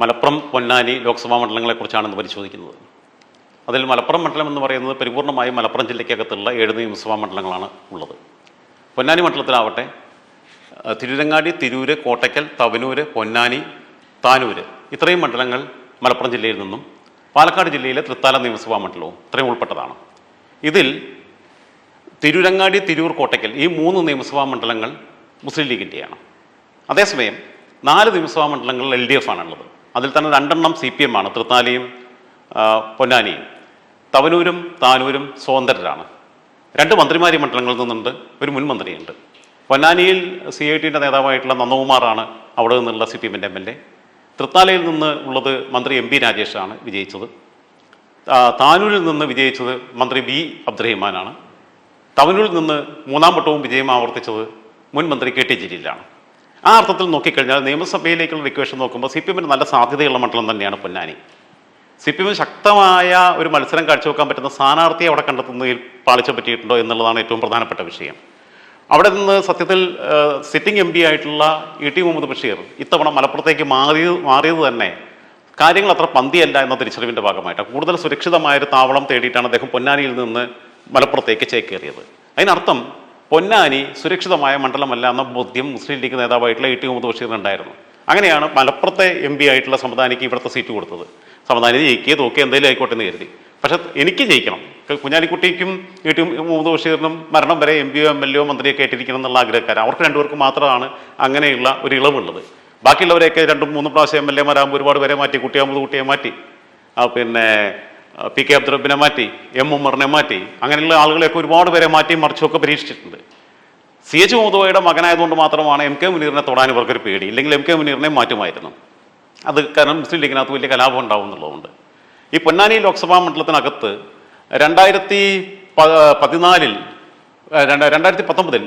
മലപ്പുറം പൊന്നാനി ലോക്സഭാ മണ്ഡലങ്ങളെക്കുറിച്ചാണ് പരിശോധിക്കുന്നത്. അതിൽ മലപ്പുറം മണ്ഡലം എന്ന് പറയുന്നത് പരിപൂർണമായും മലപ്പുറം ജില്ലയ്ക്കകത്തുള്ള ഏഴ് നിയമസഭാ മണ്ഡലങ്ങളാണ് ഉള്ളത്. പൊന്നാനി മണ്ഡലത്തിലാവട്ടെ തിരുരങ്ങാടി തിരൂര് കോട്ടയ്ക്കൽ തവനൂര് പൊന്നാനി താനൂര് ഇത്രയും മണ്ഡലങ്ങൾ മലപ്പുറം ജില്ലയിൽ നിന്നും പാലക്കാട് ജില്ലയിലെ തൃത്താല നിയമസഭാ മണ്ഡലവും ഇത്രയും ഉൾപ്പെട്ടതാണ്. ഇതിൽ തിരുരങ്ങാടി തിരൂർ കോട്ടയ്ക്കൽ ഈ മൂന്ന് നിയമസഭാ മണ്ഡലങ്ങൾ മുസ്ലിം ലീഗിന്റെയാണ് അതേസമയം നാല് നിയമസഭാ മണ്ഡലങ്ങളിൽ എൽ ഡി എഫ് ആണുള്ളത്. അതിൽ തന്നെ രണ്ടെണ്ണം സി പി എം ആണ് തൃത്താലയും പൊന്നാനിയും. തവനൂരും താനൂരും സ്വതന്ത്രരാണ്. രണ്ട് മന്ത്രിമാരി മണ്ഡലങ്ങളിൽ നിന്നുണ്ട് ഒരു മുൻ മന്ത്രിയുണ്ട്. പൊന്നാനിയിൽ സി ഐ ടിന്റെ നേതാവായിട്ടുള്ള നന്ദകുമാറാണ് അവിടെ നിന്നുള്ള സി പി എമ്മിന്റെ എം എൽ എ തൃത്താലയിൽ നിന്ന് ഉള്ളത് മന്ത്രി എം പി രാജേഷാണ് വിജയിച്ചത്. താനൂരിൽ നിന്ന് വിജയിച്ചത് മന്ത്രി വി അബ്ദുറഹിമാനാണ്. തവനൂരിൽ നിന്ന് മൂന്നാം വട്ടവും വിജയം ആവർത്തിച്ചത് മുൻ മന്ത്രി കെ ടി ജലീലാണ്. ആ അർത്ഥത്തിൽ നോക്കിക്കഴിഞ്ഞാൽ നിയമസഭയിലേക്കുള്ള റിക്വേഷൻ നോക്കുമ്പോൾ സി പി എമ്മിന് നല്ല സാധ്യതയുള്ള മണ്ഡലം തന്നെയാണ് പൊന്നാനി. സി പി എമ്മിന് ശക്തമായ ഒരു മത്സരം കാഴ്ചവെക്കാൻ പറ്റുന്ന സ്ഥാനാർത്ഥിയെ അവിടെ കണ്ടെത്തുന്നതിൽ പാളിച്ച പറ്റിയിട്ടുണ്ടോ എന്നുള്ളതാണ് ഏറ്റവും പ്രധാനപ്പെട്ട വിഷയം. അവിടെ നിന്ന് സത്യത്തിൽ സിറ്റിംഗ് എം പി ആയിട്ടുള്ള ഇ ടി മുഹമ്മദ് ബഷീർ ഇത്തവണ മലപ്പുറത്തേക്ക് മാറി മാറിയത് തന്നെ കാര്യങ്ങൾ അത്ര പന്തിയല്ല എന്ന തിരിച്ചറിവിന്റെ ഭാഗമായിട്ടാണ്. കൂടുതൽ സുരക്ഷിതമായൊരു താവളം തേടിയിട്ടാണ് അദ്ദേഹം പൊന്നാനിയിൽ നിന്ന് മലപ്പുറത്തേക്ക് ചേക്കേറിയത്. അതിനർത്ഥം പൊന്നാനി സുരക്ഷിതമായ മണ്ഡലമല്ല എന്ന ബോധ്യം മുസ്ലിം ലീഗ് നേതാവായിട്ടുള്ള ഇ ടി മുഹമ്മദ് ബഷീറിനുണ്ടായിരുന്നു അങ്ങനെയാണ് മലപ്പുറത്തെ എം പി ആയിട്ടുള്ള സമതാനിക്ക് ഇവിടുത്തെ സീറ്റ് കൊടുത്തത്. സമതാനി ജയിക്കുക തോക്കുകയോ എന്തെങ്കിലും ആയിക്കോട്ടെ എന്ന് കരുതി. പക്ഷെ എനിക്ക് ജയിക്കണം. കുഞ്ഞാലിക്കുട്ടിക്കും ഇ ടി മുഹമ്മദ് ബഷീറിനും മരണം വരെ എം പിയോ എം എൽ എ മന്ത്രിയൊക്കെ ആയിട്ടിരിക്കണം എന്നുള്ള ആഗ്രഹക്കാരൻ അവർക്ക് രണ്ടുപേർക്ക് മാത്രമാണ് അങ്ങനെയുള്ള ഒരു ഇളവുള്ളത്. ബാക്കിയുള്ളവരെയൊക്കെ രണ്ടും മൂന്നും പ്രാവശ്യം എം എൽ എമാരാകുമ്പോൾ ഒരുപാട് പേരെ മാറ്റി കുട്ടിയാകുമ്പോൾ കുട്ടിയെ മാറ്റി. പിന്നെ പി കെ അബ്ദുറബിനെ മാറ്റി എം ഉമ്മറിനെ മാറ്റി അങ്ങനെയുള്ള ആളുകളെയൊക്കെ ഒരുപാട് പേരെ മാറ്റി മറിച്ചൊക്കെ പരീക്ഷിച്ചിട്ടുണ്ട്. സി എച്ച് മുഹമ്മദ് മകനായതുകൊണ്ട് മാത്രമാണ് എം കെ മുനീറിനെ തൊടാൻ ഇവർക്കൊരു പേടി. ഇല്ലെങ്കിൽ എം കെ മുനീറിനെ മാറ്റുമായിരുന്നു. അത് കാരണം മുസ്ലിം ലീഗിനകത്ത് വലിയ കലാപം ഉണ്ടാവും എന്നുള്ളതുകൊണ്ട്. ഈ പൊന്നാനി ലോക്സഭാ മണ്ഡലത്തിനകത്ത് രണ്ടായിരത്തി പതിനാലിൽ രണ്ടായിരത്തി പത്തൊമ്പതിൽ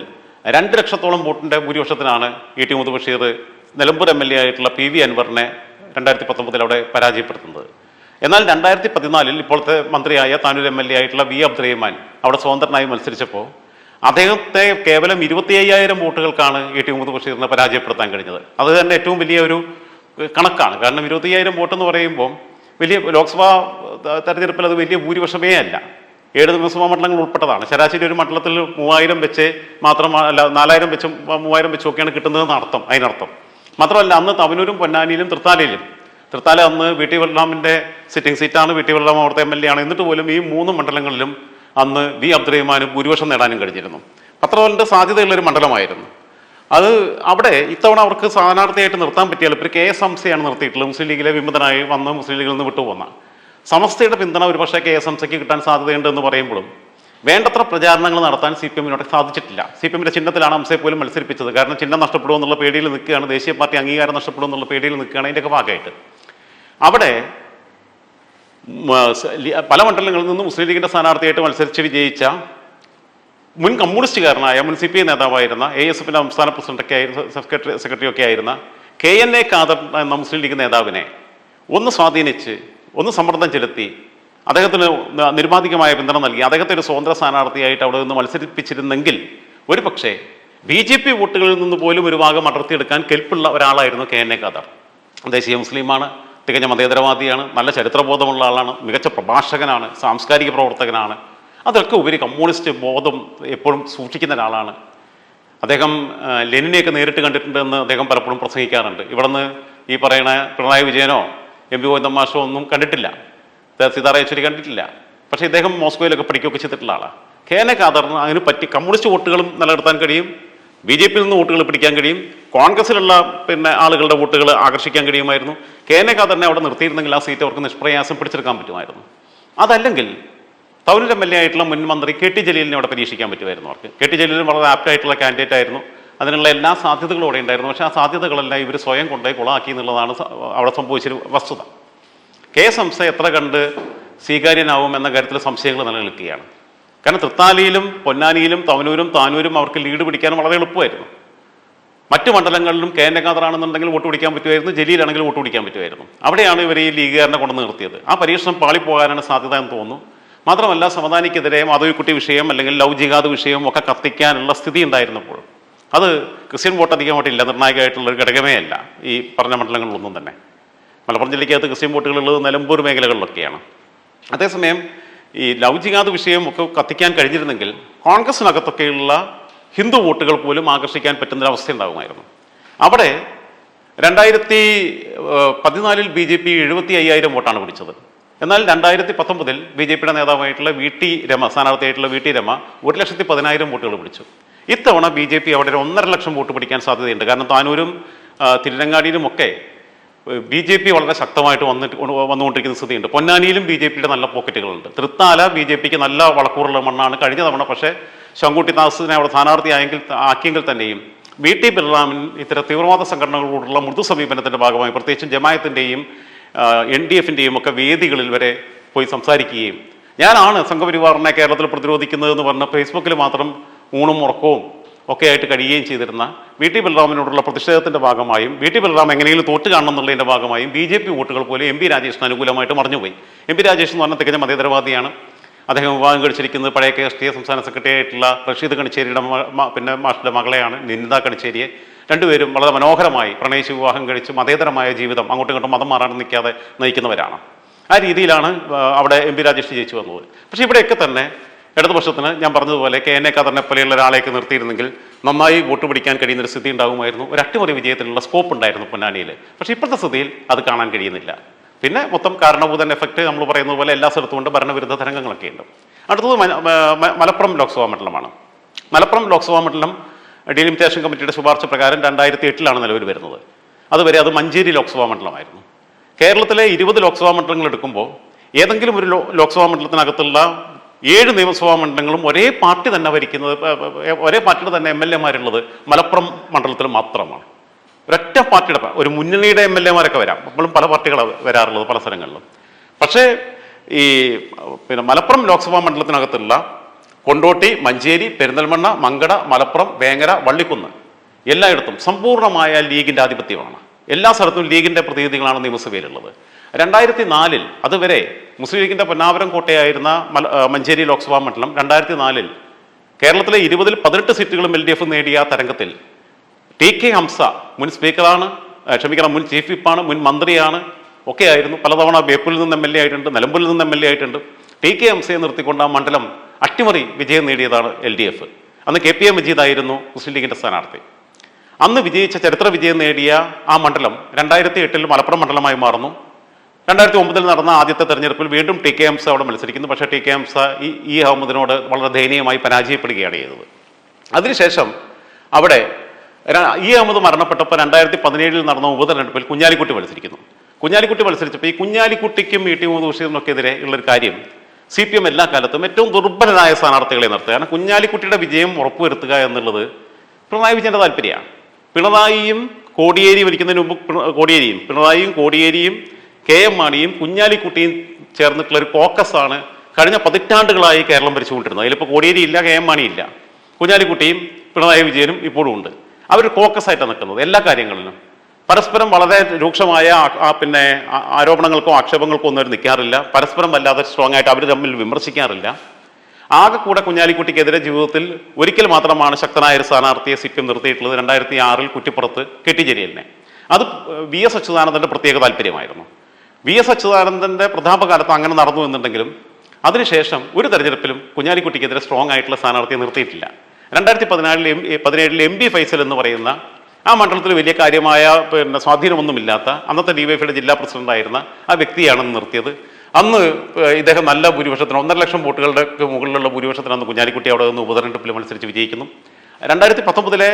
രണ്ട് ലക്ഷത്തോളം വോട്ടിന്റെ ഭൂരിപക്ഷത്തിനാണ് E T Muhammad Basheer Nilambur M L A ആയിട്ടുള്ള പി വി അൻവറിനെ രണ്ടായിരത്തി പത്തൊമ്പതിൽ അവിടെ പരാജയപ്പെടുത്തുന്നത്. എന്നാൽ രണ്ടായിരത്തി പതിനാലിൽ ഇപ്പോഴത്തെ മന്ത്രിയായ താനൂർ എം എൽ എ ആയിട്ടുള്ള വി അബ്ദുറഹിമാൻ അവിടെ സ്വതന്ത്രനായി മത്സരിച്ചപ്പോൾ അദ്ദേഹത്തെ കേവലം ഇരുപത്തി അയ്യായിരം വോട്ടുകൾക്കാണ് ഇ ടി മുഹമ്മദ് ബഷീറിനെ പരാജയപ്പെടുത്താൻ കഴിഞ്ഞത്. അത് തന്നെ ഏറ്റവും വലിയ ഒരു കണക്കാണ്. കാരണം ഇരുപത്തി അയ്യായിരം വോട്ടെന്ന് പറയുമ്പോൾ വലിയ ലോക്സഭാ തെരഞ്ഞെടുപ്പിൽ അത് വലിയ ഭൂരിപക്ഷമേ അല്ല. ഏഴ് നിയമസഭാ മണ്ഡലങ്ങൾ ഉൾപ്പെട്ടതാണ്. ശരാശരി ഒരു മണ്ഡലത്തിൽ മൂവായിരം വെച്ച് മാത്രം അല്ല നാലായിരം വെച്ചും മൂവായിരം വെച്ചും ഒക്കെയാണ് കിട്ടുന്നതെന്ന് അർത്ഥം അതിനർത്ഥം. മാത്രമല്ല അന്ന് തവനൂരും പൊന്നാനിയിലും തൃത്താലയിലും തൃത്താല അന്ന് വി ടി ബലറാമിന്റെ സിറ്റിംഗ് സീറ്റാണ് വി ടി വെള്ളാം അവിടുത്തെ എം എൽ എ ആണ്. എന്നിട്ട് പോലും ഈ മൂന്ന് മണ്ഡലങ്ങളിലും അന്ന് വി അബ്ദുറഹിമാനും ഭൂരിപക്ഷം നേടാനും കഴിഞ്ഞിരുന്നു. അത്ര സാധ്യതയുള്ളൊരു മണ്ഡലമായിരുന്നു. അത് അവിടെ ഇത്തവണ അവർക്ക് സ്ഥാനാർത്ഥിയായിട്ട് നിർത്താൻ പറ്റിയാൽ ഇപ്പോൾ കെ എസ് ഹംസയാണ് നിർത്തിയിട്ടുള്ളത്. മുസ്ലിം ലീഗിലെ വിമതനായി വന്ന് മുസ്ലിം ലീഗിൽ നിന്ന് വിട്ടുപോന്ന സമസ്തയുടെ പിന്തുണ ഒരുപക്ഷെ കെ എസ് ഹംസയ്ക്ക് കിട്ടാൻ സാധ്യതയുണ്ട് എന്ന് പറയുമ്പോഴും വേണ്ടത്ര പ്രചാരണങ്ങൾ നടത്താൻ സി പി എമ്മിനോട് സാധിച്ചിട്ടില്ല. സി പി എമ്മിന്റെ ചിഹ്നത്തിലാണ് അംസയെ പോലും മത്സരിപ്പിച്ചത്. കാരണം ചിഹ്നം നഷ്ടപ്പെടുമോ എന്നുള്ള പേടിയിൽ നിൽക്കുകയാണ്. ദേശീയ പാർട്ടി അംഗീകാരം നഷ്ടപ്പെടുമോ എന്നുള്ള പേടിയിൽ നിൽക്കുകയാണ്. അതിന്റെയൊക്കെ ഭാഗമായിട്ട്. അവിടെ പല മണ്ഡലങ്ങളിൽ നിന്നും മുസ്ലിം ലീഗിന്റെ സ്ഥാനാർത്ഥിയായിട്ട് മത്സരിച്ച് വിജയിച്ച മുൻ കമ്മ്യൂണിസ്റ്റുകാരനായ മുൻ സി പി ഐ നേതാവായിരുന്ന എ എസ് എഫിന്റെ സംസ്ഥാന പ്രസിഡന്റൊക്കെ ആയിരുന്ന സെക്രട്ടറി സെക്രട്ടറി ഒക്കെ ആയിരുന്ന കെ എൻ എ ഖാദർ എന്ന മുസ്ലിം ലീഗ് നേതാവിനെ ഒന്ന് സ്വാധീനിച്ച് ഒന്ന് സമ്മർദ്ദം ചെലുത്തി അദ്ദേഹത്തിന് നിർബാധികമായ പിന്തുണ നൽകി. അദ്ദേഹത്തെ ഒരു സ്വതന്ത്ര സ്ഥാനാർത്ഥിയായിട്ട് അവിടെ നിന്ന് മത്സരിപ്പിച്ചിരുന്നെങ്കിൽ ഒരു പക്ഷേ ബി ജെ പി വോട്ടുകളിൽ നിന്ന് പോലും ഒരു ഭാഗം അടർത്തിയെടുക്കാൻ കെൽപ്പുള്ള ഒരാളായിരുന്നു കെ എൻ എ ഖാദർ ദേശീയ മുസ്ലിമാണ്. തികഞ്ഞ മതേതരവാദിയാണ് നല്ല ചരിത്രബോധമുള്ള ആളാണ് മികച്ച പ്രഭാഷകനാണ് സാംസ്കാരിക പ്രവർത്തകനാണ്. അതൊക്കെ ഉപരി കമ്മ്യൂണിസ്റ്റ് ബോധം എപ്പോഴും സൂക്ഷിക്കുന്ന ഒരാളാണ്. അദ്ദേഹം ലെനിനെയൊക്കെ നേരിട്ട് കണ്ടിട്ടുണ്ടെന്ന് അദ്ദേഹം പലപ്പോഴും പ്രസംഗിക്കാറുണ്ട്. ഇവിടുന്ന് ഈ പറയുന്ന പിണറായി വിജയനോ എം പി ഗോവിന്ദമാഷോ ഒന്നും കണ്ടിട്ടില്ല. സീതാറാം യെച്ചൂരി കണ്ടിട്ടില്ല. പക്ഷേ ഇദ്ദേഹം മോസ്കോയിലൊക്കെ പഠിക്കുകയൊക്കെ ചെയ്തിട്ടുള്ള ആളാണ് കെ എൻ എ അതിന് പറ്റി കമ്മ്യൂണിസ്റ്റ് വോട്ടുകളും നിലനിർത്താൻ കഴിയും? ബി ജെ പിയിൽ നിന്ന് വോട്ടുകൾ പിടിക്കാൻ കഴിയും. കോൺഗ്രസിലുള്ള പിന്നെ ആളുകളുടെ വോട്ടുകൾ ആകർഷിക്കാൻ കഴിയുമായിരുന്നു. കെ എൻ തന്നെ അവിടെ നിർത്തിയിരുന്നെങ്കിൽ ആ സീറ്റ് അവർക്ക് നിഷ്പ്രയാസം പിടിച്ചെടുക്കാൻ പറ്റുമായിരുന്നു. അതല്ലെങ്കിൽ തവനൂർ എം എൽ എ ആയിട്ടുള്ള മുൻ മന്ത്രി കെ ടി ജലീലിനെ അവിടെ പരീക്ഷിക്കാൻ പറ്റുമായിരുന്നു അവർക്ക്. കെ ടി ജലീൽ വളരെ ആപ്റ്റ് ആയിട്ടുള്ള കാൻഡിഡേറ്റ് ആയിരുന്നു. അതിനുള്ള എല്ലാ സാധ്യതകളും അവിടെ ഉണ്ടായിരുന്നു. പക്ഷേ ആ സാധ്യതകളെല്ലാം ഇവർ സ്വയം കൊണ്ടുപോയി കുളാക്കി എന്നുള്ളതാണ് അവിടെ സംഭവിച്ചൊരു വസ്തുത. കെ സംസ്ഥ എത്ര കണ്ട് സ്വീകാര്യനാവും എന്ന കാര്യത്തിൽ സംശയങ്ങൾ നിലനിൽക്കുകയാണ്. കാരണം തൃത്താലയിലും പൊന്നാനിയിലും തവനൂരും താനൂരും അവർക്ക് ലീഡ് പിടിക്കാൻ വളരെ എളുപ്പമായിരുന്നു. മറ്റു മണ്ഡലങ്ങളിലും കെ എൻ രംഗാധറാണെന്നുണ്ടെങ്കിൽ വോട്ട് പിടിക്കാൻ പറ്റുമായിരുന്നു ജലീലാണെങ്കിൽ വോട്ട് പിടിക്കാൻ പറ്റുമായിരുന്നു. അവിടെയാണ് ഇവർ ഈ ലീഗുകാരനെ കൊണ്ട് നിർത്തിയത്. ആ പരീക്ഷണം പാളിപ്പോകാനാണ് സാധ്യത എന്ന് തോന്നുന്നു. മാത്രമല്ല സമതാനിക്കെതിരെ മാധവിക്കുട്ടി വിഷയം അല്ലെങ്കിൽ ലവ് ജിഹാദ് വിഷയം ഒക്കെ കത്തിക്കാനുള്ള സ്ഥിതി ഉണ്ടായിരുന്നപ്പോൾ അത് ക്രിസ്ത്യൻ വോട്ട് അധികമായിട്ടില്ല നിർണായകമായിട്ടുള്ള ഒരു ഘടകമേ അല്ല ഈ പറഞ്ഞ മണ്ഡലങ്ങളിലൊന്നും തന്നെ. മലപ്പുറം ജില്ലയ്ക്കകത്ത് ക്രിസ്ത്യൻ വോട്ടുകളുള്ളത് നിലമ്പൂർ മേഖലകളിലൊക്കെയാണ്. അതേസമയം ഈ ലവ് ജിഹാദ് വിഷയം ഒക്കെ കത്തിക്കാൻ കഴിഞ്ഞിരുന്നെങ്കിൽ കോൺഗ്രസിനകത്തൊക്കെയുള്ള ഹിന്ദു വോട്ടുകൾ പോലും ആകർഷിക്കാൻ പറ്റുന്നൊരവസ്ഥ ഉണ്ടാകുമായിരുന്നു അവിടെ രണ്ടായിരത്തി പതിനാലിൽ ബി ജെ പി എഴുപത്തി അയ്യായിരം വോട്ടാണ് പിടിച്ചത്. എന്നാൽ രണ്ടായിരത്തി പത്തൊമ്പതിൽ ബി ജെ പിയുടെ നേതാവായിട്ടുള്ള വി ടി രമ സ്ഥാനാർത്ഥിയായിട്ടുള്ള വി ടി രമ ഒരു ലക്ഷത്തി പതിനായിരം വോട്ടുകൾ പിടിച്ചു. ഇത്തവണ ബി ജെ പി അവിടെ ഒരു ഒന്നര ലക്ഷം വോട്ട് പിടിക്കാൻ സാധ്യതയുണ്ട്. കാരണം താനൂരും ആ, തിരുരങ്ങാടിയിലുമൊക്കെ ബി ജെ പി വളരെ ശക്തമായിട്ട് വന്നിട്ട് വന്നുകൊണ്ടിരിക്കുന്ന സ്ഥിതിയുണ്ട്. പൊന്നാനിയിലും ബി ജെ പിയുടെ നല്ല പോക്കറ്റുകളുണ്ട്. തൃത്താല ബി ജെ പിക്ക് നല്ല വളക്കൂറുള്ള മണ്ണാണ് കഴിഞ്ഞ തവണ പക്ഷേ ശങ്കുട്ടി ദാസിനെ അവിടെ സ്ഥാനാർത്ഥിയായെങ്കിൽ ആക്കിയെങ്കിൽ തന്നെയും വി ടി ബലറാമിൻ ഇത്തരം തീവ്രവാദ സംഘടനകളോടുള്ള മൃദു സമീപനത്തിന്റെ ഭാഗമായി പ്രത്യേകിച്ചും ജമായത്തിന്റെയും എൻ ഡി എഫിന്റെയും ഒക്കെ വേദികളിൽ വരെ പോയി സംസാരിക്കുകയും. ഞാനാണ് സംഘപരിവാറിനെ കേരളത്തിൽ പ്രതിരോധിക്കുന്നതെന്ന് പറഞ്ഞ ഫേസ്ബുക്കിൽ മാത്രം ഊണും ഉറക്കവും ഒക്കെ ആയിട്ട് കഴിയുകയും ചെയ്തിരുന്ന വി ടി ബലറാമിനോടുള്ള പ്രതിഷേധത്തിന്റെ ഭാഗമായും വി ടി ബലറാം എങ്ങനെയെങ്കിലും തോറ്റ് കാണണം എന്നുള്ളതിന്റെ ഭാഗമായും ബി ജെ പി വോട്ടുകൾ പോലെ എം പി രാജേഷിന് അനുകൂലമായിട്ട് മറിഞ്ഞുപോയി. എം പി രാജേഷ് എന്ന് പറഞ്ഞാൽ തികഞ്ഞ മതേതരവാദിയാണ്. അദ്ദേഹം വിവാഹം കഴിച്ചിരിക്കുന്നത് പഴയ കെ എസ് ടി എ സംസ്ഥാന സെക്രട്ടറി ആയിട്ടുള്ള റഷീദ് കണിച്ചേരിയുടെ പിന്നെ മാഷിന്റെ മകളെയാണ് നിന്ദ കണിച്ചേരിയെ. രണ്ടുപേരും വളരെ മനോഹരമായി പ്രണയിച്ച് വിവാഹം കഴിച്ച് മതേതരമായ ജീവിതം അങ്ങോട്ടും ഇങ്ങോട്ടും മതം മാറാൻ നിൽക്കാതെ നയിക്കുന്നവരാണ്. ആ രീതിയിലാണ് അവിടെ എം പി രാജേഷ് ജയിച്ചു വന്നത്. പക്ഷേ ഇവിടെയൊക്കെ തന്നെ ഇടതുപക്ഷത്തിന് ഞാൻ പറഞ്ഞതുപോലെ കെ എൻ എ ഖാദറിനെ പോലെയുള്ള ഒരാളെയൊക്കെ നിർത്തിയിരുന്നെങ്കിൽ നന്നായി വോട്ട് പിടിക്കാൻ കഴിയുന്ന ഒരു സ്ഥിതി ഉണ്ടാകുമായിരുന്നു. ഒരു അട്ടിമറി വിജയത്തിനുള്ള സ്കോപ്പ് ഉണ്ടായിരുന്നു പൊന്നാനിയിൽ പക്ഷേ ഇപ്പോഴത്തെ സ്ഥിതിയിൽ അത് കാണാൻ കഴിയുന്നില്ല. പിന്നെ മൊത്തം കാരണഭൂതൻ എഫക്റ്റ് നമ്മൾ പറയുന്നത് പോലെ എല്ലാ സ്ഥലത്തും ഉണ്ട് ഭരണവിരുദ്ധ തരംഗങ്ങളൊക്കെ ഉണ്ട്. അടുത്തത് മലപ്പുറം ലോക്സഭാ മണ്ഡലമാണ്. മലപ്പുറം ലോക്സഭാ മണ്ഡലം ഡിലിമിറ്റേഷൻ കമ്മിറ്റിയുടെ ശുപാർശ പ്രകാരം രണ്ടായിരത്തി എട്ടിലാണ് നിലവിൽ വരുന്നത്. അതുവരെ അത് മഞ്ചേരി ലോക്സഭാ മണ്ഡലമായിരുന്നു. കേരളത്തിലെ ഇരുപത് ലോക്സഭാ മണ്ഡലങ്ങൾ എടുക്കുമ്പോൾ ഏതെങ്കിലും ഒരു ലോക്സഭാ മണ്ഡലത്തിനകത്തുള്ള ഏഴ് നിയമസഭാ മണ്ഡലങ്ങളും ഒരേ പാർട്ടി തന്നെ ഭരിക്കുന്നത് ഒരേ പാർട്ടിയുടെ തന്നെ എം എൽ എമാരുള്ളത് മലപ്പുറം മണ്ഡലത്തിൽ മാത്രമാണ്. ഒരൊറ്റ പാർട്ടിയുടെ ഒരു മുന്നണിയുടെ എം എൽ എമാരൊക്കെ വരാം. നമ്മളും പല പാർട്ടികളാണ് വരാറുള്ളത് പല സ്ഥലങ്ങളിലും. പക്ഷേ ഈ പിന്നെ മലപ്പുറം ലോക്സഭാ മണ്ഡലത്തിനകത്തുള്ള കൊണ്ടോട്ടി മഞ്ചേരി പെരിന്തൽമണ്ണ മങ്കട മലപ്പുറം വേങ്ങര വള്ളിക്കുന്ന് എല്ലായിടത്തും സമ്പൂർണമായ ലീഗിന്റെ ആധിപത്യമാണ്. എല്ലാ സ്ഥലത്തും ലീഗിന്റെ പ്രതിനിധികളാണ് നിയമസഭയിലുള്ളത്. രണ്ടായിരത്തി നാലിൽ അതുവരെ മുസ്ലിം ലീഗിന്റെ പൊന്നാവരം കോട്ടയായിരുന്ന മഞ്ചേരി ലോക്സഭാ മണ്ഡലം രണ്ടായിരത്തി നാലിൽ കേരളത്തിലെ ഇരുപതിൽ പതിനെട്ട് സീറ്റുകളും എൽ ഡി എഫ് നേടിയ തരംഗത്തിൽ ടി കെ ഹംസ മുൻ സ്പീക്കറാണ് ക്ഷമിക്കണം മുൻ ചീഫ് വിപ്പാണ് മുൻ മന്ത്രിയാണ് ഒക്കെ ആയിരുന്നു പലതവണ ബേപ്പൂരിൽ നിന്ന് എം എൽ എ ആയിട്ടുണ്ട് നിലമ്പൂരിൽ നിന്ന് എം എൽ എ ആയിട്ടുണ്ട്. ടി കെ ഹംസയെ നിർത്തിക്കൊണ്ട് ആ മണ്ഡലം അട്ടിമറി വിജയം നേടിയതാണ് എൽ ഡി എഫ്. അന്ന് കെ പി എ മജീദായിരുന്നു മുസ്ലിം ലീഗിന്റെ സ്ഥാനാർത്ഥി. അന്ന് വിജയിച്ച ചരിത്ര വിജയം നേടിയ ആ മണ്ഡലം രണ്ടായിരത്തി എട്ടിൽ മലപ്പുറം മണ്ഡലമായി മാറുന്നു. രണ്ടായിരത്തി ഒമ്പതിൽ നടന്ന ആദ്യത്തെ തെരഞ്ഞെടുപ്പിൽ വീണ്ടും ടി കെ എംസ് അവിടെ മത്സരിക്കുന്നു. പക്ഷേ ടി കെ എംസ് ഈ അഹമ്മദിനോട് വളരെ ദയനീയമായി പരാജയപ്പെടുകയാണ് ചെയ്തത്. അതിനുശേഷം അവിടെ ഇ അഹമ്മദ് മരണപ്പെട്ടപ്പോൾ രണ്ടായിരത്തി പതിനേഴിൽ നടന്ന ഉപതെരഞ്ഞെടുപ്പിൽ കുഞ്ഞാലിക്കുട്ടി മത്സരിക്കുന്നു. കുഞ്ഞാലിക്കുട്ടി മത്സരിച്ചപ്പോൾ ഈ കുഞ്ഞാലിക്കുട്ടിക്കും ഇ ടി മുഹമ്മദ് ബഷീറിനൊക്കെതിരെ ഉള്ളൊരു കാര്യം സി പി എം എല്ലാ കാലത്തും ഏറ്റവും ദുർബലരായ സ്ഥാനാർത്ഥികളെ നിർത്തുക. കാരണം കുഞ്ഞാലിക്കുട്ടിയുടെ വിജയം ഉറപ്പുവരുത്തുക എന്നുള്ളത് പിണറായി വിജയന്റെ താല്പര്യമാണ്. പിണറായിയും കോടിയേരി ഭരിക്കുന്നതിന് മുമ്പ് കോടിയേരിയും പിണറായിയും കോടിയേരിയും കെ എം മാണിയും കുഞ്ഞാലിക്കുട്ടിയും ചേർന്നിട്ടുള്ള ഒരു കോക്കസാണ് കഴിഞ്ഞ പതിറ്റാണ്ടുകളായി കേരളം ഭരിച്ചുകൊണ്ടിരുന്നത്. അതിലിപ്പോൾ കോടിയേരി ഇല്ല കെ എം മാണി ഇല്ല. കുഞ്ഞാലിക്കുട്ടിയും പിണറായി വിജയനും ഇപ്പോഴും ഉണ്ട്. അവർ കോക്കസ് ആയിട്ടാണ് നിൽക്കുന്നത് എല്ലാ കാര്യങ്ങളിലും. പരസ്പരം വളരെ രൂക്ഷമായ പിന്നെ ആരോപണങ്ങൾക്കോ ആക്ഷേപങ്ങൾക്കോ ഒന്നും അവർ നിൽക്കാറില്ല. പരസ്പരം വല്ലാതെ സ്ട്രോങ് ആയിട്ട് അവർ തമ്മിൽ വിമർശിക്കാറില്ല. ആകെ കൂടെ കുഞ്ഞാലിക്കുട്ടിക്കെതിരെ ജീവിതത്തിൽ ഒരിക്കൽ മാത്രമാണ് ശക്തനായ ഒരു സ്ഥാനാർത്ഥിയെ സി പി എം നിർത്തിയിട്ടുള്ളത്. രണ്ടായിരത്തി ആറിൽ കുറ്റിപ്പുറത്ത് കെട്ടിച്ചേരിയലിനെ അത് വി എസ് അച്യുതാനന്ദന്റെ പ്രത്യേക താല്പര്യമായിരുന്നു. വി എസ് അച്യുതാനന്ദന്റെ പ്രതാപകാലത്ത് അങ്ങനെ നടന്നു എന്നുണ്ടെങ്കിലും അതിനുശേഷം ഒരു തെരഞ്ഞെടുപ്പിലും കുഞ്ഞാലിക്കുട്ടിക്കെതിരെ സ്ട്രോങ് ആയിട്ടുള്ള സ്ഥാനാർത്ഥിയെ നിർത്തിയിട്ടില്ല. രണ്ടായിരത്തി പതിനാലിൽ എം പതിനേഴിൽ എം ബി ഫൈസൽ എന്ന് പറയുന്ന ആ മണ്ഡലത്തിൽ വലിയ കാര്യമായ പിന്നെ സ്വാധീനമൊന്നുമില്ലാത്ത അന്നത്തെ ഡിവൈഫിയുടെ ജില്ലാ പ്രസിഡന്റായിരുന്ന ആ വ്യക്തിയാണ് നിർത്തിയത്. അന്ന് ഇദ്ദേഹം നല്ല ഭൂരിപക്ഷത്തിന് ഒന്നര ലക്ഷം വോട്ടുകളുടെ മുകളിലുള്ള ഭൂരിപക്ഷത്തിനാണ് കുഞ്ഞാലിക്കുട്ടി അവിടെ നിന്ന് ഉപതെരഞ്ഞെടുപ്പിൽ മത്സരിച്ച് വിജയിക്കുന്നു. രണ്ടായിരത്തി പത്തൊമ്പതിലെ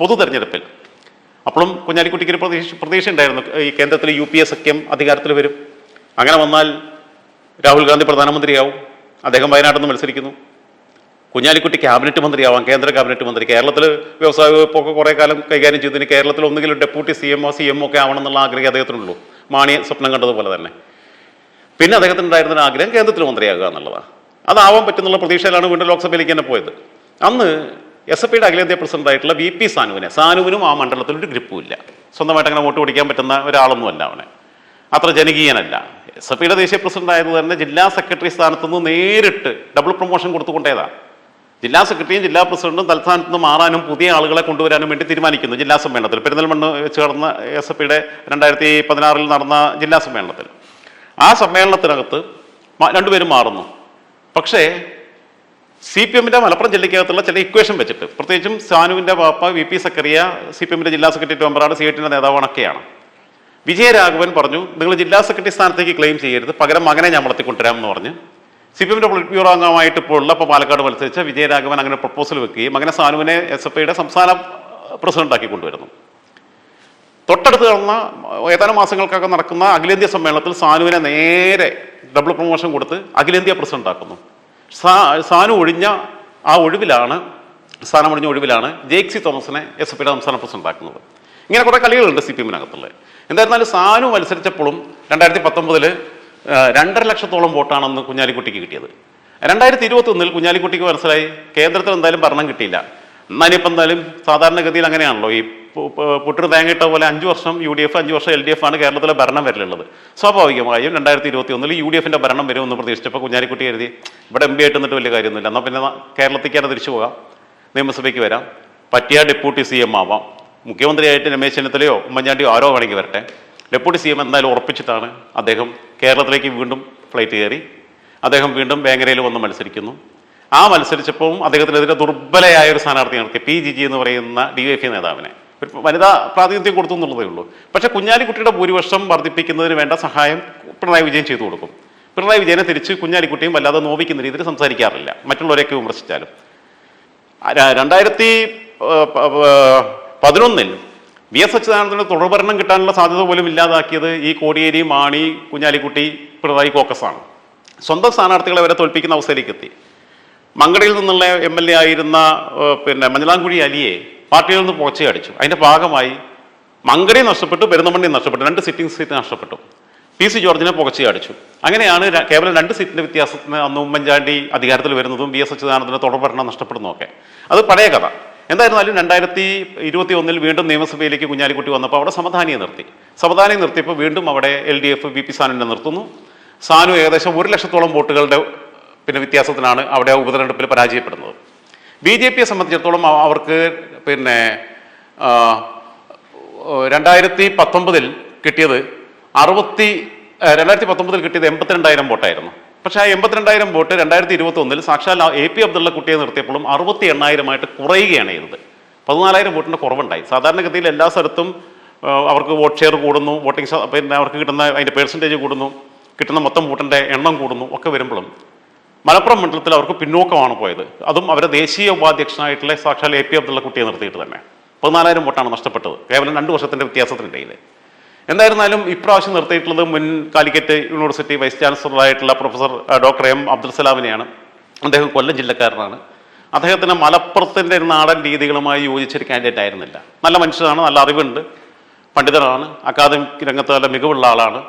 പൊതു തെരഞ്ഞെടുപ്പിൽ അപ്പോഴും കുഞ്ഞാലിക്കുട്ടിക്ക് ഒരു പ്രതീക്ഷ പ്രതീക്ഷ ഉണ്ടായിരുന്നു ഈ കേന്ദ്രത്തിൽ യു പി എ സഖ്യം അധികാരത്തിൽ വരും. അങ്ങനെ വന്നാൽ രാഹുൽ ഗാന്ധി പ്രധാനമന്ത്രിയാവും. അദ്ദേഹം വയനാട്ടിൽ നിന്ന് മത്സരിക്കുന്നു. കുഞ്ഞാലിക്കുട്ടി ക്യാബിനറ്റ് മന്ത്രിയാവാം കേന്ദ്ര ക്യാബിനറ്റ് മന്ത്രി. കേരളത്തിൽ വ്യവസായ വകുപ്പൊക്കെ കുറേ കാലം കൈകാര്യം ചെയ്തതിന് കേരളത്തിൽ ഒന്നുകിലും deputy C M O C M ഒക്കെ ആവണം എന്നുള്ള ആഗ്രഹം അദ്ദേഹത്തിനുള്ളൂ. മാണി സ്വപ്നം കണ്ടതുപോലെ തന്നെ. പിന്നെ അദ്ദേഹത്തിന് ഉണ്ടായിരുന്ന ആഗ്രഹം കേന്ദ്രത്തിൽ മന്ത്രിയാകുക എന്നുള്ളതാണ്. അതാവാൻ പറ്റുന്നുള്ള പ്രതീക്ഷയിലാണ് വീണ്ടും ലോക്സഭയിലേക്ക് തന്നെ പോയത്. അന്ന് എസ് എഫ് ഐയുടെ അഖിലേന്ത്യാ പ്രസിഡന്റ് ആയിട്ടുള്ള വി പി സാനുവിനെ. സാനുവിനും ആ മണ്ഡലത്തിൽ ഒരു ഗ്രിപ്പും ഇല്ല സ്വന്തമായിട്ട് അങ്ങനെ വോട്ട് പിടിക്കാൻ പറ്റുന്ന ഒരാളൊന്നുമല്ല അവനെ. അത്ര ജനകീയനല്ല. എസ് എഫ് ഐയുടെ ദേശീയ പ്രസിഡന്റ് ആയത് തന്നെ ജില്ലാ സെക്രട്ടറി സ്ഥാനത്ത് നിന്ന് നേരിട്ട് ഡബിൾ പ്രൊമോഷൻ കൊടുത്തുകൊണ്ടേതാണ് ജില്ലാ സെക്രട്ടറിയും ജില്ലാ പ്രസിഡന്റും തൽസ്ഥാനത്ത് നിന്ന് മാറാനും പുതിയ ആളുകളെ കൊണ്ടുവരാനും വേണ്ടി തീരുമാനിക്കുന്നു ജില്ലാ സമ്മേളനത്തിൽ. പെരുന്നൽമണ്ണ് വെച്ച് കടന്ന എസ് എഫ് പിയുടെ രണ്ടായിരത്തി പതിനാറിൽ നടന്ന ജില്ലാ സമ്മേളനത്തിൽ. ആ സമ്മേളനത്തിനകത്ത് രണ്ടുപേരും മാറുന്നു. പക്ഷേ സി പി എമ്മിന്റെ മലപ്പുറം ജില്ലയ്ക്കകത്തുള്ള ചില ഇക്വേഷൻ വെച്ചിട്ട് പ്രത്യേകിച്ചും സാനുവിന്റെ പാപ്പ V P Zakaria C P എമ്മിന്റെ ജില്ലാ സെക്രട്ടറി മെമ്പറാണ് സി ഐറ്റിന്റെ നേതാവാണൊക്കെയാണ്. വിജയരാഘവൻ പറഞ്ഞു നിങ്ങൾ ജില്ലാ സെക്രട്ടറി സ്ഥാനത്തേക്ക് ക്ലെയിം ചെയ്യരുത് പകരം മകനെ ഞാൻ വളർത്തിക്കൊണ്ടുവരാമെന്ന് പറഞ്ഞ്. സി പി എമ്മിന്റെ പൊളിറ്റ് ബ്യൂറോ അംഗമായിട്ട് ഇപ്പോൾ ഉള്ള പാലക്കാട് മത്സരിച്ച വിജയരാഘവൻ അങ്ങനെ പ്രപ്പോസൽ വെക്കുകയും മകനെ സാനുവിനെ എസ് എഫ് ഐയുടെ സംസ്ഥാന പ്രസിഡന്റാക്കി കൊണ്ടുവരുന്നു. തൊട്ടടുത്ത് നടന്ന ഏതാനും മാസങ്ങൾക്കൊക്കെ നടക്കുന്ന അഖിലേന്ത്യാ സമ്മേളനത്തിൽ സാനുവിനെ നേരെ ഡബിൾ പ്രൊമോഷൻ കൊടുത്ത് അഖിലേന്ത്യാ പ്രസിഡന്റ് ആക്കുന്നു. സാ സാനു ഒഴിഞ്ഞ ആ ഒഴിവിലാണ് സ്ഥാനം ഒഴിഞ്ഞ ഒഴിവിലാണ് ജേക്സി തോമസിനെ എസ് എഫ് ഐയുടെ സംസ്ഥാന പ്രസിഡന്റ് ആക്കുന്നത് ഇങ്ങനെ കുറേ കളികളുണ്ട് സി പി എമ്മിനകത്തുള്ളത് എന്തായിരുന്നാലും സാനു മത്സരിച്ചപ്പോഴും രണ്ടായിരത്തി പത്തൊമ്പതിൽ രണ്ടര ലക്ഷത്തോളം വോട്ടാണെന്ന് കുഞ്ഞാലിക്കുട്ടിക്ക് കിട്ടിയത്. രണ്ടായിരത്തി ഇരുപത്തി ഒന്നിൽ കുഞ്ഞാലിക്കുട്ടിക്ക് മനസ്സിലായി കേന്ദ്രത്തിൽ എന്തായാലും ഭരണം കിട്ടിയില്ല. എന്നാലും ഇപ്പം എന്തായാലും സാധാരണഗതിയിൽ അങ്ങനെയാണല്ലോ ഈ പു- പു- പുട്ടിന് തേങ്ങയിട്ട പോലെ അഞ്ച് വർഷം യു ഡി എഫ് അഞ്ച് വർഷം എൽ ഡി എഫ് ആണ് കേരളത്തിലെ ഭരണം വരലുള്ളത്. സ്വാഭാവികമായും രണ്ടായിരത്തി ഇരുപത്തി ഒന്നിൽ യു ഡി എഫിന്റെ ഭരണം വരുമെന്ന് പ്രതീക്ഷിച്ചപ്പോൾ കുഞ്ഞാലിക്കുട്ടി എഴുതി ഇവിടെ എം പി ആയിട്ട് നിന്നിട്ട് വലിയ കാര്യമൊന്നുമില്ല. എന്നാൽ പിന്നെ കേരളത്തിലേക്ക് തിരിച്ചു പോകാം. നിയമസഭയ്ക്ക് വരാം. പറ്റിയ ഡെപ്യൂട്ടി സി എം ആവാം. മുഖ്യമന്ത്രിയായിട്ട് രമേശ് ചെന്നിത്തലയോ ഉമ്മൻചാണ്ടിയോ ആരോ വേണമെങ്കിൽ വരട്ടെ. ഡെപ്യൂട്ടി സി എം എന്തായാലും ഉറപ്പിച്ചിട്ടാണ് അദ്ദേഹം കേരളത്തിലേക്ക് വീണ്ടും ഫ്ലൈറ്റ് കയറി. അദ്ദേഹം വീണ്ടും വേങ്ങരയിൽ വന്ന് മത്സരിക്കുന്നു. ആ മത്സരിച്ചപ്പോൾ അദ്ദേഹത്തിനെതിരെ ദുർബലയായ ഒരു സ്ഥാനാർത്ഥി നടത്തി പി. ജി. ജി എന്ന് പറയുന്ന ഡി വൈ എഫ് നേതാവിനെ. വനിതാ പ്രാതിനിധ്യം കൊടുത്തു എന്നുള്ളതേ ഉള്ളൂ. പക്ഷെ കുഞ്ഞാലിക്കുട്ടിയുടെ ഭൂരിപക്ഷം വർദ്ധിപ്പിക്കുന്നതിന് വേണ്ട സഹായം പിണറായി വിജയൻ ചെയ്തു കൊടുക്കും. പിണറായി വിജയനെ തിരിച്ച് കുഞ്ഞാലിക്കുട്ടിയും വല്ലാതെ നോവിക്കുന്ന രീതിയിൽ സംസാരിക്കാറില്ല. മറ്റുള്ളവരെയൊക്കെ വിമർശിച്ചാലും. രണ്ടായിരത്തി പതിനൊന്നിൽ വി എസ് അച്യുതാനന്ദന് തുടർഭരണം കിട്ടാനുള്ള സാധ്യത പോലും ഇല്ലാതാക്കിയത് ഈ കോടിയേരി മാണി കുഞ്ഞാലിക്കുട്ടി പിണറായി കോക്കസാണ്. സ്വന്തം സ്ഥാനാർത്ഥികളെ വരെ തോൽപ്പിക്കുന്ന അവസ്ഥയിലേക്ക് എത്തി. മങ്കടയിൽ നിന്നുള്ള എം എൽ എ ആയിരുന്ന പിന്നെ മഞ്ഞളാംകുഴി അലിയെ പാർട്ടിയിൽ നിന്ന് പുകച്ചയടിച്ചു അതിന്റെ ഭാഗമായി മങ്കടയും നഷ്ടപ്പെട്ടു പെരുന്നമണ്ണി നഷ്ടപ്പെട്ടു രണ്ട് സിറ്റിംഗ് സീറ്റ് നഷ്ടപ്പെട്ടു. പി സി ജോർജിനെ പുകച്ചയടിച്ചു അങ്ങനെയാണ് കേവലം രണ്ട് സീറ്റിന്റെ വ്യത്യാസത്തിന് അന്ന് ഉമ്മൻചാണ്ടി അധികാരത്തിൽ വരുന്നതും വി എസ് അച്യുതാനന്ദന് തുടർഭരണം നഷ്ടപ്പെടുന്നതൊക്കെ. അത് പഴയ കഥ. എന്തായിരുന്നാലും രണ്ടായിരത്തി ഇരുപത്തി ഒന്നിൽ വീണ്ടും നിയമസഭയിലേക്ക് കുഞ്ഞാലിക്കുട്ടി വന്നപ്പോൾ അവിടെ സമധാനിയെ നിർത്തി. സമധാനിയെ നിർത്തിയപ്പോൾ വീണ്ടും അവിടെ L D F V P സാനുവിനെ നിർത്തുന്നു. സാനു ഏകദേശം ഒരു ലക്ഷത്തോളം വോട്ടുകളുടെ പിന്നെ വ്യത്യാസത്തിനാണ് അവിടെ ഉപതെരഞ്ഞെടുപ്പിൽ പരാജയപ്പെടുന്നത്. ബി ജെ പിയെ സംബന്ധിച്ചിടത്തോളം അവർക്ക് പിന്നെ രണ്ടായിരത്തി പത്തൊമ്പതിൽ കിട്ടിയത് അറുപത്തി രണ്ടായിരത്തി പത്തൊമ്പതിൽ കിട്ടിയത് എൺപത്തിരണ്ടായിരം വോട്ടായിരുന്നു. പക്ഷേ ആ എൺപത്തിരണ്ടായിരം വോട്ട് രണ്ടായിരത്തി ഇരുപത്തി ഒന്നിൽ സാക്ഷാൽ എ പി അബ്ദുള്ള കുട്ടിയെ നിർത്തിയപ്പോഴും അറുപത്തി എണ്ണായിരമായിട്ട് കുറയുകയാണ് ചെയ്തത്. പതിനാലായിരം വോട്ടിന്റെ കുറവുണ്ടായി. സാധാരണഗതിയിൽ എല്ലാ സ്ഥലത്തും അവർക്ക് വോട്ട് ഷെയർ കൂടുന്നു വോട്ടിംഗ് പിന്നെ അവർക്ക് കിട്ടുന്ന അതിന്റെ പേഴ്സന്റേജ് കൂടുന്നു കിട്ടുന്ന മൊത്തം വോട്ടിന്റെ എണ്ണം കൂടുന്നു ഒക്കെ വരുമ്പോഴും മലപ്പുറം മണ്ഡലത്തിൽ അവർക്ക് പിന്നോക്കമാണ് പോയത്. അതും അവരെ ദേശീയ ഉപാധ്യക്ഷനായിട്ടുള്ള സാക്ഷാൽ എ പി അബ്ദുള്ള കുട്ടിയെ നിർത്തിയിട്ട് തന്നെ. പതിനാലായിരം വോട്ടാണ് നഷ്ടപ്പെട്ടത്. കേവലം രണ്ട് വർഷത്തിന്റെ വ്യത്യാസത്തിനിടയിൽ എന്തായിരുന്നാലും ഇപ്രാവശ്യം നിർത്തിയിട്ടുള്ളത് മുൻ കാലിക്കറ്റ് യൂണിവേഴ്സിറ്റി വൈസ് ചാൻസലറായിട്ടുള്ള പ്രൊഫസർ ഡോക്ടർ എം അബ്ദുൽ സലാമിനെയാണ്. അദ്ദേഹം കൊല്ലം ജില്ലക്കാരനാണ്. അദ്ദേഹത്തിന് മലപ്പുറത്തിന്റെ നാടൻ രീതികളുമായി യോജിച്ചൊരു കാൻഡിഡേറ്റ് ആയിരുന്നില്ല. നല്ല മനുഷ്യനാണ് നല്ല അറിവുണ്ട് പണ്ഡിതനാണ് അക്കാദമിക് രംഗത്ത് നല്ല മികവുള്ള ആളാണ്.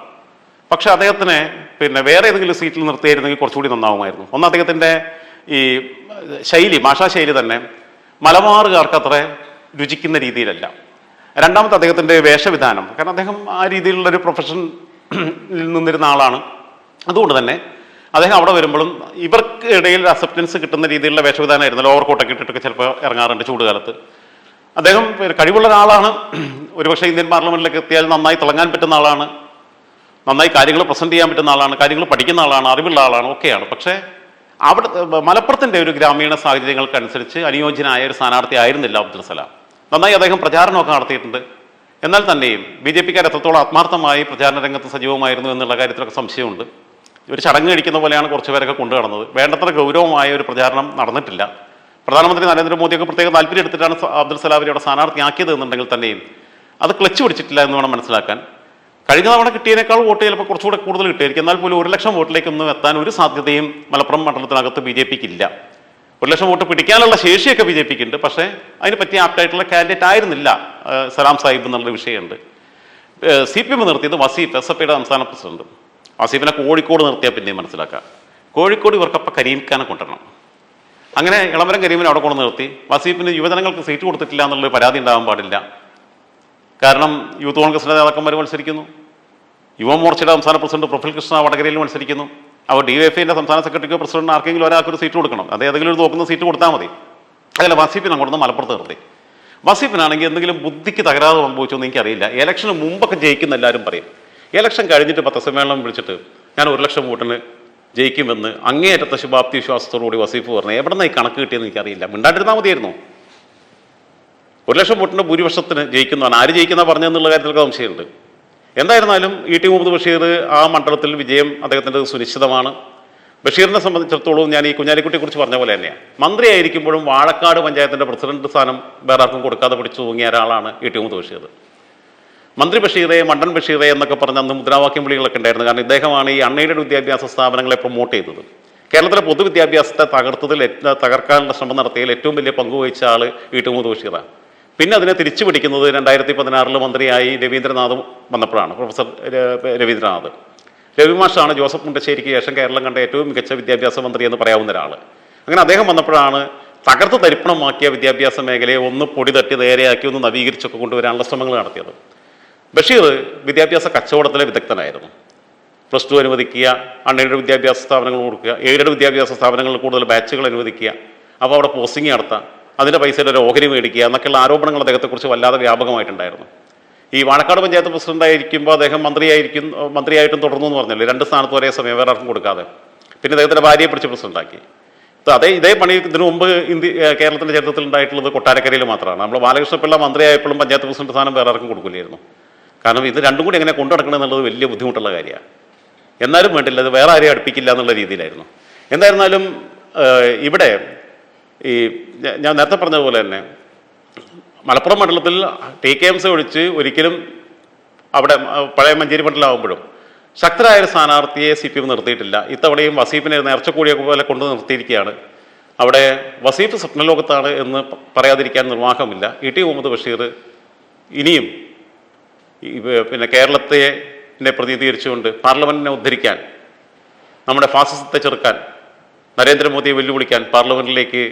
പക്ഷെ അദ്ദേഹത്തിന് പിന്നെ വേറെ ഏതെങ്കിലും സീറ്റിൽ നിർത്തിയായിരുന്നെങ്കിൽ കുറച്ചുകൂടി നന്നാവുമായിരുന്നു. ഒന്ന് അദ്ദേഹത്തിന്റെ ഈ ശൈലി ഭാഷാശൈലി തന്നെ മലബാറുകാർക്ക് അത്ര രുചിക്കുന്ന രീതിയിലല്ല. രണ്ടാമത്തെ അദ്ദേഹത്തിന്റെ വേഷവിധാനം കാരണം അദ്ദേഹം ആ രീതിയിലുള്ളൊരു പ്രൊഫഷനിൽ നിന്നിരുന്ന ആളാണ്. അതുകൊണ്ട് തന്നെ അദ്ദേഹം അവിടെ വരുമ്പോഴും ഇവർക്ക് ഇടയിൽ അക്സെപ്റ്റൻസ് കിട്ടുന്ന രീതിയിലുള്ള വേഷവിധാനമായിരുന്നു ലോവർ കോട്ടൊക്കെ ഇട്ടിട്ടൊക്കെ ചിലപ്പോൾ ഇറങ്ങാറുണ്ട് ചൂടുകാലത്ത്. അദ്ദേഹം ഒരു കഴിവുള്ള ഒരാളാണ്. ഒരുപക്ഷെ ഇന്ത്യൻ പാർലമെന്റിലേക്ക് എത്തിയാൽ നന്നായി തിളങ്ങാൻ പറ്റുന്ന ആളാണ്. നന്നായി കാര്യങ്ങൾ പ്രസന്റ് ചെയ്യാൻ പറ്റുന്ന ആളാണ് കാര്യങ്ങൾ പഠിക്കുന്ന ആളാണ് അറിവുള്ള ആളാണ് ഒക്കെയാണ്. പക്ഷേ അവിടെ മലപ്പുറത്തിന്റെ ഒരു ഗ്രാമീണ സാഹചര്യങ്ങൾക്കനുസരിച്ച് അനുയോജ്യനായ ഒരു സ്ഥാനാർത്ഥി ആയിരുന്നില്ല അബ്ദുൽ സലാം. നന്നായി അദ്ദേഹം പ്രചാരണമൊക്കെ നടത്തിയിട്ടുണ്ട്. എന്നാൽ തന്നെയും ബി ജെ പിക്കാർ എത്രത്തോളം ആത്മാർത്ഥമായി പ്രചാരണ രംഗത്ത് സജീവമായിരുന്നു എന്നുള്ള കാര്യത്തിലൊക്കെ സംശയമുണ്ട്. ഒരു ചടങ്ങ് കഴിക്കുന്ന പോലെയാണ് കുറച്ച് പേരൊക്കെ കൊണ്ടു നടന്നത്. വേണ്ടത്ര ഗൗരവമായ ഒരു പ്രചാരണം നടന്നിട്ടില്ല. പ്രധാനമന്ത്രി നരേന്ദ്രമോദിയൊക്കെ പ്രത്യേക താല്പര്യം എടുത്തിട്ടാണ് അബ്ദുൽ സലാമിനെ അവിടെ സ്ഥാനാർത്ഥിയാക്കിയത് എന്നുണ്ടെങ്കിൽ തന്നെയും അത് ക്ലച്ച് പിടിച്ചിട്ടില്ല എന്ന് വേണം മനസ്സിലാക്കാൻ. കഴിഞ്ഞ തവണ കിട്ടിയതിനേക്കാൾ വോട്ട് ചിലപ്പോൾ കുറച്ചുകൂടെ കൂടുതൽ കിട്ടിയായിരിക്കും എന്നാൽ പോലും ഒരു ലക്ഷം വോട്ടിലേക്കൊന്നും എത്താൻ ഒരു സാധ്യതയും മലപ്പുറം മണ്ഡലത്തിനകത്ത് ബി ജെ പിക്ക് ഇല്ല ഒരു ലക്ഷം വോട്ട് പിടിക്കാനുള്ള ശേഷിയൊക്കെ ബി ജെ പിക്ക് ഉണ്ട് പക്ഷേ അതിന് പറ്റിയ ആപ്റ്റായിട്ടുള്ള കാൻഡിഡേറ്റ് ആയിരുന്നില്ല സലാം സാഹിബ് എന്നുള്ള വിഷയമുണ്ട്. സി പി എം നിർത്തിയത് വസീഫ് എസ് എഫ് ഐയുടെ സംസ്ഥാന പ്രസിഡന്റ്. വസീഫിനെ കോഴിക്കോട് നിർത്തിയാൽ പിന്നെയും മനസ്സിലാക്കാം കോഴിക്കോട് ഇവർക്കപ്പം കരീംഖാനെ കൊണ്ടുവരണം. അങ്ങനെ ഇളമരം കരീമിനെ അവിടെ കൊണ്ട് നിർത്തി. വസീഫിന് യുവജനങ്ങൾക്ക് സീറ്റ് കൊടുത്തിട്ടില്ല എന്നുള്ളൊരു പരാതി ഉണ്ടാകാൻ പാടില്ല. കാരണം യൂത്ത് കോൺഗ്രസിന്റെ നേതാക്കന്മാർ മത്സരിക്കുന്നു. യുവമോർച്ചയുടെ സംസ്ഥാന പ്രസിഡന്റ് പ്രഫുൽ കൃഷ്ണ വടകരയിൽ മത്സരിക്കുന്നു. അവർ ഡി എഫ് ഐന്റെ സംസ്ഥാന സെക്രട്ടറിക്കോ പ്രസിഡന്റിന് ആർക്കെങ്കിലും ഒരാൾക്കൊരു സീറ്റ് കൊടുക്കണം. അത് ഏതെങ്കിലും ഒരു നോക്കുന്ന സീറ്റ് കൊടുത്താൽ മതി. അതല്ല വസീഫിന് അങ്ങോട്ട് മലപ്പുറത്ത് നിർത്തി. വസീഫിനാണെങ്കിൽ എന്തെങ്കിലും ബുദ്ധിക്ക് തകരാറ് എന്ന് എനിക്കറിയില്ല. ഇലക്ഷന് മുമ്പൊക്കെ ജയിക്കുന്ന എല്ലാവരും പറയും. ഇലക്ഷൻ കഴിഞ്ഞിട്ട് പത്രസമ്മേളനം വിളിച്ചിട്ട് ഞാൻ ഒരു ലക്ഷം വോട്ടിന് ജയിക്കുമെന്ന് അങ്ങേയറ്റത്തെ ശുഭാപ്തി വിശ്വാസത്തോടുകൂടി വസീഫ് പറഞ്ഞു എവിടെ നിന്നായി കണക്ക് കിട്ടിയെന്ന് എനിക്കറിയില്ല. മിണ്ടാണ്ടിരുന്നാൽ മതിയായിരുന്നു. ഒരു ലക്ഷം വോട്ടിന്റെ ഭൂരിപക്ഷത്തിന് ജയിക്കുന്നതാണ്. ആര് ജയിക്കുന്ന പറഞ്ഞെന്നുള്ള കാര്യത്തിലൊക്കെ സംശയമുണ്ട്. എന്തായിരുന്നാലും ഇ ടി മുഹമ്മദ് ബഷീർ ആ മണ്ഡലത്തിൽ വിജയം അദ്ദേഹത്തിന്റെ സുനിശ്ചിതമാണ്. ബഷീറിനെ സംബന്ധിച്ചിടത്തോളം ഞാൻ ഈ കുഞ്ഞാലിക്കുട്ടിയെക്കുറിച്ച് പറഞ്ഞ പോലെ തന്നെയാണ് മന്ത്രിയായിരിക്കുമ്പോഴും വാഴക്കാട് പഞ്ചായത്തിന്റെ പ്രസിഡന്റ് സ്ഥാനം വേറെ ആർക്കും കൊടുക്കാതെ പിടിച്ചു തൂങ്ങിയ ഒരാളാണ് ഇ ടി മുഹമ്മദ് ബഷീർ. മന്ത്രി ബഷീറെ മണ്ടൻ ബഷീറെ എന്നൊക്കെ പറഞ്ഞ അന്ന് മുദ്രാവാക്യം വിളികളൊക്കെ ഉണ്ടായിരുന്നു. കാരണം ഇദ്ദേഹമാണ് ഈ അൺഎയ്ഡഡ് വിദ്യാഭ്യാസ സ്ഥാപനങ്ങളെ പ്രൊമോട്ട് ചെയ്തത്. കേരളത്തിലെ പൊതുവിദ്യാഭ്യാസത്തെ തകർത്തതിൽ തകർക്കാനുള്ള ശ്രമം നടത്തിയതിൽ ഏറ്റവും വലിയ പങ്കുവഹിച്ച ആൾ ഇ ടി മുഹമ്മദ് ബഷീറാണ്. പിന്നെ അതിനെ തിരിച്ചു പിടിക്കുന്നത് രണ്ടായിരത്തി പതിനാറിൽ മന്ത്രിയായി രവീന്ദ്രനാഥ് വന്നപ്പോഴാണ് പ്രൊഫസർ രവീന്ദ്രനാഥ്. രവി മാഷാണ് ജോസഫ് മുണ്ടശ്ശേരിക്ക് ശേഷം കേരളം കണ്ട ഏറ്റവും മികച്ച വിദ്യാഭ്യാസ മന്ത്രി എന്ന് പറയാവുന്ന ഒരാൾ അങ്ങനെ അദ്ദേഹം വന്നപ്പോഴാണ് തകർത്ത് തരിപ്പണമാക്കിയ വിദ്യാഭ്യാസ മേഖലയെ ഒന്ന് പൊടി തട്ടി നേരെയാക്കി ഒന്ന് നവീകരിച്ചൊക്കെ കൊണ്ടുവരാനുള്ള ശ്രമങ്ങൾ നടത്തിയത്. ബഷീർ വിദ്യാഭ്യാസ കച്ചവടത്തിലെ വിദഗ്ധനായിരുന്നു. പ്ലസ് ടു അനുവദിക്കുക അൺഎയ്ഡഡ് വിദ്യാഭ്യാസ സ്ഥാപനങ്ങൾ കൊടുക്കുക എയ്ഡഡ് വിദ്യാഭ്യാസ സ്ഥാപനങ്ങളിൽ കൂടുതൽ ബാച്ചുകൾ അനുവദിക്കുക അപ്പോൾ അവിടെ പോസ്റ്റിംഗ് നടത്താം. അതിന്റെ പൈസയുടെ ഒരു ഓഹരി മേടിക്കുക എന്നൊക്കെയുള്ള ആരോപണങ്ങൾ അദ്ദേഹത്തെക്കുറിച്ച് വല്ലാതെ വ്യാപകമായിട്ടുണ്ടായിരുന്നു. ഈ വാഴക്കാട് പഞ്ചായത്ത് പ്രസിഡന്റായിരിക്കുമ്പോൾ അദ്ദേഹം മന്ത്രിയായിരിക്കും മന്ത്രിയായിട്ടും തുടർന്നു എന്ന് പറഞ്ഞല്ലേ? രണ്ട് സ്ഥാനത്ത് ഒരേ സമയം വേറെ ആർക്കും കൊടുക്കാതെ. പിന്നെ അദ്ദേഹത്തിന്റെ ഭാര്യയെ പിടിച്ച് പ്രസിഡന്റാക്കി. അതേ ഇതേ പണി ഇതിനു മുമ്പ് ഇന്ത്യ കേരളത്തിന്റെ ചരിത്രത്തിൽ ഉണ്ടായിട്ടുള്ളത് കൊട്ടാരക്കരയിൽ മാത്രമാണ്. നമ്മൾ ബാലകൃഷ്ണപിള്ള മന്ത്രിയായപ്പോഴും പഞ്ചായത്ത് പ്രസിഡന്റ് സ്ഥാനം വേറെ ആർക്കും കൊടുക്കില്ലായിരുന്നു. കാരണം ഇത് രണ്ടും കൂടി എങ്ങനെ കൊണ്ടു നടക്കണം എന്നുള്ളത് വലിയ ബുദ്ധിമുട്ടുള്ള കാര്യമാണ്. എന്നാലും വേണ്ടില്ല അത് വേറെ ആരെയും അടുപ്പിക്കില്ല എന്നുള്ള രീതിയിലായിരുന്നു. എന്തായിരുന്നാലും ഇവിടെ ഈ ഞാൻ നേരത്തെ പറഞ്ഞതുപോലെ തന്നെ മലപ്പുറം മണ്ഡലത്തിൽ ടി കെ എം സി ഒഴിച്ച് ഒരിക്കലും അവിടെ പഴയ മഞ്ചേരി മണ്ഡലമാകുമ്പോഴും ശക്തരായ ഒരു സ്ഥാനാർത്ഥിയെ സി പി എം നിർത്തിയിട്ടില്ല. ഇത്തവണയും വസീഫിനെ നേർച്ചക്കൂടിയ പോലെ കൊണ്ട് നിർത്തിയിരിക്കുകയാണ്. അവിടെ വസീഫ് സ്വപ്നലോകത്താണ് എന്ന് പറയാതിരിക്കാൻ നിർവാഹമില്ല. ഇ ടി മുഹമ്മദ് ബഷീർ ഇനിയും പിന്നെ കേരളത്തെ പ്രതിനിധീകരിച്ചുകൊണ്ട് പാർലമെന്റിനെ ഉദ്ധരിക്കാൻ നമ്മുടെ ഫാസിസത്തെ ചെറുക്കാൻ നരേന്ദ്രമോദിയെ വെല്ലുവിളിക്കാൻ പാർലമെന്റിലേക്ക്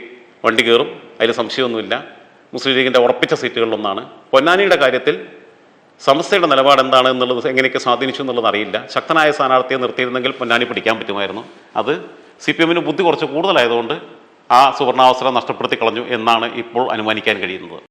വണ്ടി കയറും അതിൽ സംശയമൊന്നുമില്ല. മുസ്ലിം ലീഗിന്റെ ഉറപ്പിച്ച സീറ്റുകളിലൊന്നാണ്. പൊന്നാനിയുടെ കാര്യത്തിൽ സമസ്തയുടെ നിലപാട് എന്താണ് എന്നുള്ളത് എങ്ങനെയൊക്കെ സ്വാധീനിച്ചു എന്നുള്ളത് അറിയില്ല. ശക്തനായ സ്ഥാനാർത്ഥിയെ നിർത്തിയിരുന്നെങ്കിൽ പൊന്നാനി പിടിക്കാൻ പറ്റുമായിരുന്നു. അത് സി പി എമ്മിന് ബുദ്ധി കുറച്ച് കൂടുതലായതുകൊണ്ട് ആ സുവർണാവസരം നഷ്ടപ്പെടുത്തി കളഞ്ഞു എന്നാണ് ഇപ്പോൾ അനുമാനിക്കാൻ കഴിയുന്നത്.